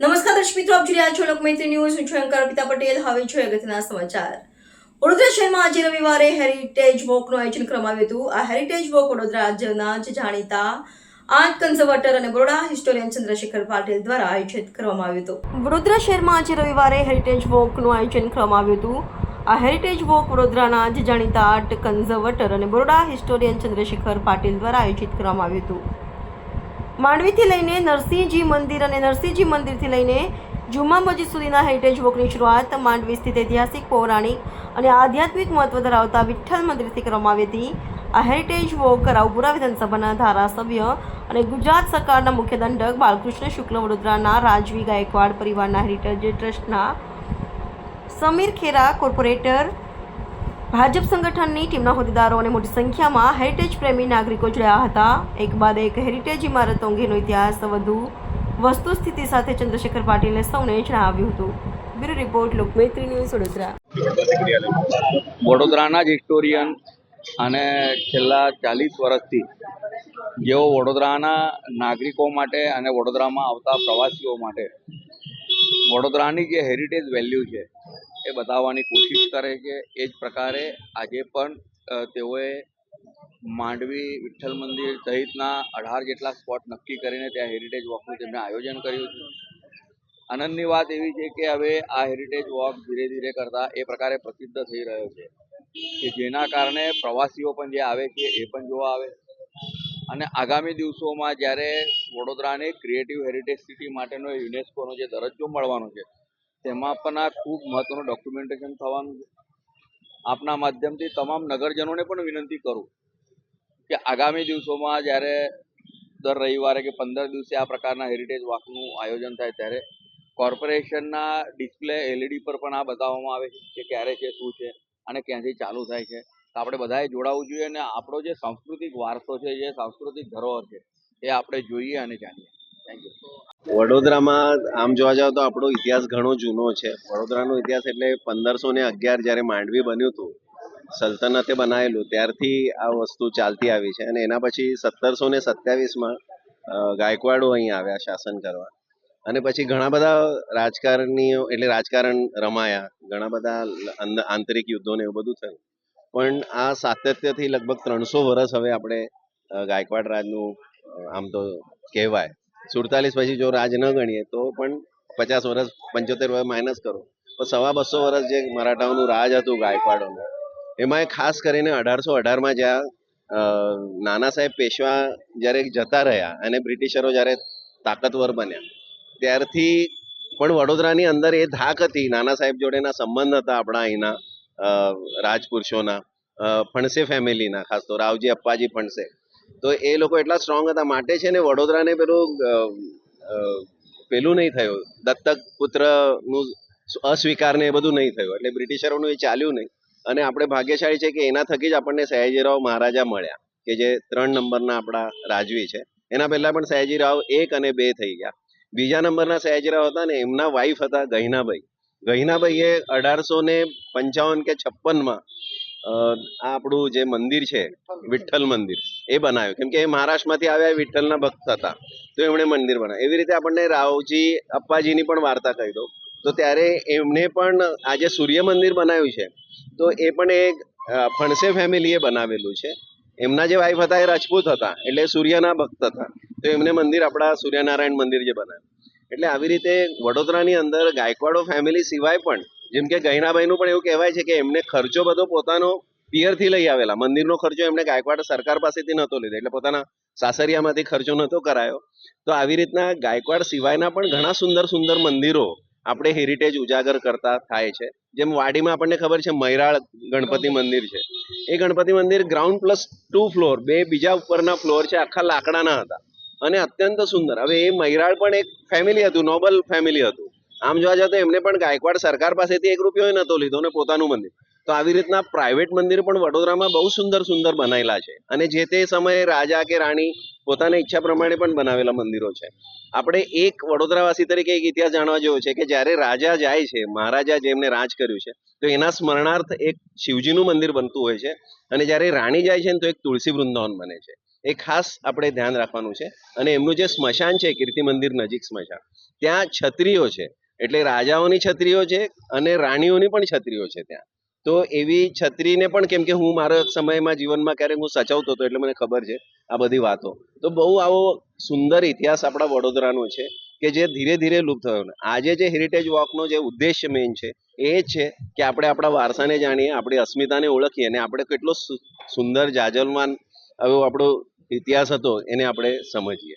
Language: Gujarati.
નમસ્કાર દર્શક મિત્રો, આપ જોઈ રહ્યા છો લોકમૈત્રી ન્યૂઝ. હું છું અર્પિતા પટેલ. હવે જોઈએ અગત્યના સમાચાર. વડોદરા શહેરમાં આજે રવિવારે હેરિટેજ વોકનું આયોજન કરવામાં આવ્યું હતું. આ હેરિટેજ વોક વડોદરા રાજ્યના જ જાણીતા આર્ટ કન્ઝર્વેટર અને બરોડા હિસ્ટોરિયન ચંદ્રશેખર પાટીલ દ્વારા આયોજિત કરવામાં આવ્યું હતું. વડોદરા શહેરમાં આજે રવિવારે હેરિટેજ વોકનું આયોજન કરવામાં આવ્યું હતું. આ હેરિટેજ વોક વડોદરાના જ જાણીતા આર્ટ કન્ઝર્વેટર અને બરોડા હિસ્ટોરિયન ચંદ્રશેખર પાટીલ દ્વારા આયોજિત કરવામાં આવ્યું હતું. માંડવીથી લઈને નરસિંહજી મંદિર અને નરસિંહજી મંદિરથી લઈને જુમા મસ્જિદ સુધીના હેરિટેજ વોકની શરૂઆત માંડવી સ્થિત ઐતિહાસિક, પૌરાણિક અને આધ્યાત્મિક મહત્વ ધરાવતા વિઠ્ઠલ મંદિરથી કરવામાં આવી હતી. આ હેરિટેજ વોક રાવપુરા વિધાનસભાના ધારાસભ્ય અને ગુજરાત સરકારના મુખ્ય દંડક બાલકૃષ્ણ શુક્લ વડોદરાના રાજવી ગાયકવાડ પરિવારના હેરિટેજ ટ્રસ્ટના સમીર ખેરા, કોર્પોરેટર. ભાજપ સંગઠનની ટીમના હોદ્દેદારો અને મોટી સંખ્યામાં હેરિટેજ પ્રેમી નાગરિકો જોડાયા હતા. એક બાદ એક હેરિટેજ ઇમારતો અંગેનો ઇતિહાસ વધુ વસ્તુ સ્થિતિ સાથે ચંદ્રશેખર પાટીલે સૌને જણાવ્યું હતું. Bureau report Lokmaitri news, Vadodara. વડોદરાના જ હિસ્ટોરિયન અને છેલ્લા ચાલીસ વર્ષથી જેઓ વડોદરાના નાગરિકો માટે અને વડોદરામાં આવતા પ્રવાસીઓ માટે વડોદરાની જે હેરિટેજ વેલ્યુ છે એ બતાવવાની કોશિશ કરે છે એ જ પ્રકારે આજે પણ તેઓએ માંડવી વિઠ્ઠલ મંદિર સહિતના અઢાર જેટલા સ્પોટ નક્કી કરીને ત્યાં હેરિટેજ વોકનું તેમણે આયોજન કર્યું છે. આનંદની વાત એવી છે કે હવે આ હેરિટેજ વોક ધીરે ધીરે કરતા એ પ્રકારે પ્રસિદ્ધ થઈ રહ્યો છે કે જેના કારણે પ્રવાસીઓ પણ જે આવે છે એ પણ જોવા આવે અને આગામી દિવસોમાં જ્યારે વડોદરાને ક્રિએટિવ હેરિટેજ સિટી માટેનો યુનેસ્કોનો જે દરજ્જો મળવાનો છે તેમાં પણ આ ખૂબ મહત્વનું ડોક્યુમેન્ટેશન થવાનું છે. આપના માધ્યમથી તમામ નગરજનોને પણ વિનંતી કરું કે આગામી દિવસોમાં જ્યારે દર રવિવારે કે પંદર દિવસે આ પ્રકારના હેરિટેજ વોકનું આયોજન થાય ત્યારે કોર્પોરેશનના ડિસ્પ્લે એલઈડી પર પણ આ બતાવવામાં આવે છે કે ક્યારે છે, શું છે અને ક્યાંથી ચાલુ થાય છે. તો આપણે બધાએ જોડાવવું જોઈએ અને આપણો જે સાંસ્કૃતિક વારસો છે, જે સાંસ્કૃતિક ધરોહર છે, એ આપણે જોઈએ અને જાણીએ. થેન્ક યુ વડોદરામાં આમ જોવા જાવ તો આપણો ઇતિહાસ ઘણો જૂનો છે. વડોદરાનો ઇતિહાસ એટલે પંદરસો ને અગિયાર જ્યારે માંડવી બન્યું હતું, સલ્તનતે બનાવેલું, ત્યારથી આ વસ્તુ ચાલતી આવી છે અને એના પછી સત્તરસો ને સત્યાવીસમાં ગાયકવાડો અહીં આવ્યા શાસન કરવા. અને પછી ઘણા બધા રાજકારણીઓ એટલે રાજકારણ રમાયા, ઘણા બધા આંતરિક યુદ્ધો ને એવું બધું થયું. પણ આ સાતત્યથી લગભગ ત્રણસો વર્ષ હવે આપણે ગાયકવાડ રાજનું આમ તો કહેવાય. સુડતાલીસ પછી જો રાજ ન ગણીએ, તો પણ પચાસ વર્ષ પંચોતેર વર્ષ માઇનસ કરો. તો સવા બસો વર્ષ જે મરાઠાઓનું રાજ હતું ગાયકવાડોનું, એમાં ખાસ કરીને અઢારસો અઢારમાં જ્યાં નાના સાહેબ પેશવા જ્યારે જતા રહ્યા અને બ્રિટિશરો જ્યારે તાકતવર બન્યા, ત્યારથી પણ વડોદરાની અંદર એ ધાક હતી. નાના સાહેબ જોડેના સંબંધ હતા આપણા અહીંના રાજપુરુષોના ફણસે ફેમિલીના, ખાસ તો રાવજી અપ્પાજી ફણસે. તો એ લોકો એટલા સ્ટ્રોંગ હતા. માટે છે ને વડોદરાને પેલું પેલું નહીં થયું. દત્તક પુત્રનું અસ્વીકાર ને એ બધું નહીં થયું. એટલે બ્રિટિશરોનું એ ચાલ્યું નહીં. અને આપણે ભાગ્યશાળી છે કે એના થકી જ આપણને સયાજીરાવ મહારાજા મળ્યા, કે જે ત્રણ નંબરના આપણા રાજવી છે. એના પહેલા પણ સયાજીરાવ એક અને બે થઈ ગયા. બીજા નંબરના સયાજીરાવ હતા ને એમના વાઈફ હતા ગહિનાભાઈ. ગહિનાભાઈએ અઢારસો ને પંચાવન કે છપ્પનમાં આ આપણું જે મંદિર છે વિઠ્ઠલ મંદિર. એ બનાવ્યું. કેમ કે એ મહારાષ્ટ્રમાંથી આવ્યા વિઠ્ઠલના ભક્ત હતા. તો એમણે મંદિર બનાવ્યું. એવી રીતે આપણને રાવજી અપ્પાજીની પણ વાર્તા કહી દો તો ત્યારે એમણે પણ આજે સૂર્ય મંદિર બનાવ્યું છે તો એ પણ એક ફણસે ફેમિલીએ બનાવેલું છે. એમના જે વાઈફ હતા એ રાજપૂત હતા એટલે સૂર્યના ભક્ત હતા. તો એમને મંદિર આપણા સૂર્યનારાયણ મંદિર જે બનાવ્યું. એટલે આવી રીતે વડોદરાની અંદર ગાયકવાડો ફેમિલી સિવાય પણ જેમ કે ગૈનાભાઈનું પણ એવું કહેવાય છે કે એમને ખર્ચો બધો પોતાનો પિયરથી લઈ આવેલા. મંદિરનો ખર્ચો એમને ગાયકવાડ સરકાર પાસેથી નહોતો લીધો. એટલે પોતાના સાસરિયામાંથી ખર્ચો નહોતો કરાયો. તો આવી રીતના ગાયકવાડ સિવાયના પણ ઘણા સુંદર સુંદર મંદિરો આપણે હેરિટેજ ઉજાગર કરતા થાય છે. જેમ વાડીમાં આપણને ખબર છે મૈરાળ ગણપતિ મંદિર છે. એ ગણપતિ મંદિર ગ્રાઉન્ડ પ્લસ ટુ ફ્લોર બે બીજા ઉપરના ફ્લોર છે, આખા લાકડાના હતા. અને અત્યંત સુંદર. હવે એ મૈરાળ પણ એક ફેમિલી હતું, નોબલ ફેમિલી હતું. આમ જોવા જાવ તો એમને પણ ગાયકવાડ સરકાર પાસેથી એક રૂપિયો નહોતો લીધો ને પોતાનું મંદિર. તો આવી રીતના પ્રાઇવેટ મંદિર પણ વડોદરામાં બહુ સુંદર સુંદર બનાવેલા છે. અને જે તે સમયે રાજા કે રાણી પોતાની ઈચ્છા પ્રમાણે પણ બનાવેલા મંદિરો છે. આપણે એક વડોદરાવાસી તરીકે એક ઇતિહાસ જાણવા જેવો છે કે જ્યારે રાજા જાય છે, મહારાજા જેમને રાજ કર્યું છે, તો એના સ્મરણાર્થ એક શિવજીનું મંદિર બનતું હોય છે. અને જ્યારે રાણી જાય છે ને તો એક તુલસી વૃંદાવન બને છે. એ ખાસ આપણે ધ્યાન રાખવાનું છે. અને એમનું જે સ્મશાન છે, કીર્તિ મંદિર નજીક સ્મશાન, ત્યાં છત્રીઓ છે. એટલે રાજાઓની છત્રીઓ છે અને રાણીઓની પણ છત્રીઓ છે ત્યાં. તો એવી છત્રીને પણ કેમ કે હું મારા સમયમાં જીવનમાં ક્યારેક હું સચવતો હતો એટલે મને ખબર છે આ બધી વાતો. તો બહુ આવો સુંદર ઇતિહાસ આપણા વડોદરાનો છે કે જે ધીરે ધીરે લુપ્ત થયો આજે જે હેરિટેજ વોકનો જે ઉદ્દેશ્ય મેઇન છે એ છે કે આપણે આપણા વારસાને જાણીએ, આપણી અસ્મિતાને ઓળખીએ અને આપણે કેટલો સુંદર જાજલમાન એવો આપણો ઇતિહાસ હતો એને આપણે સમજીએ.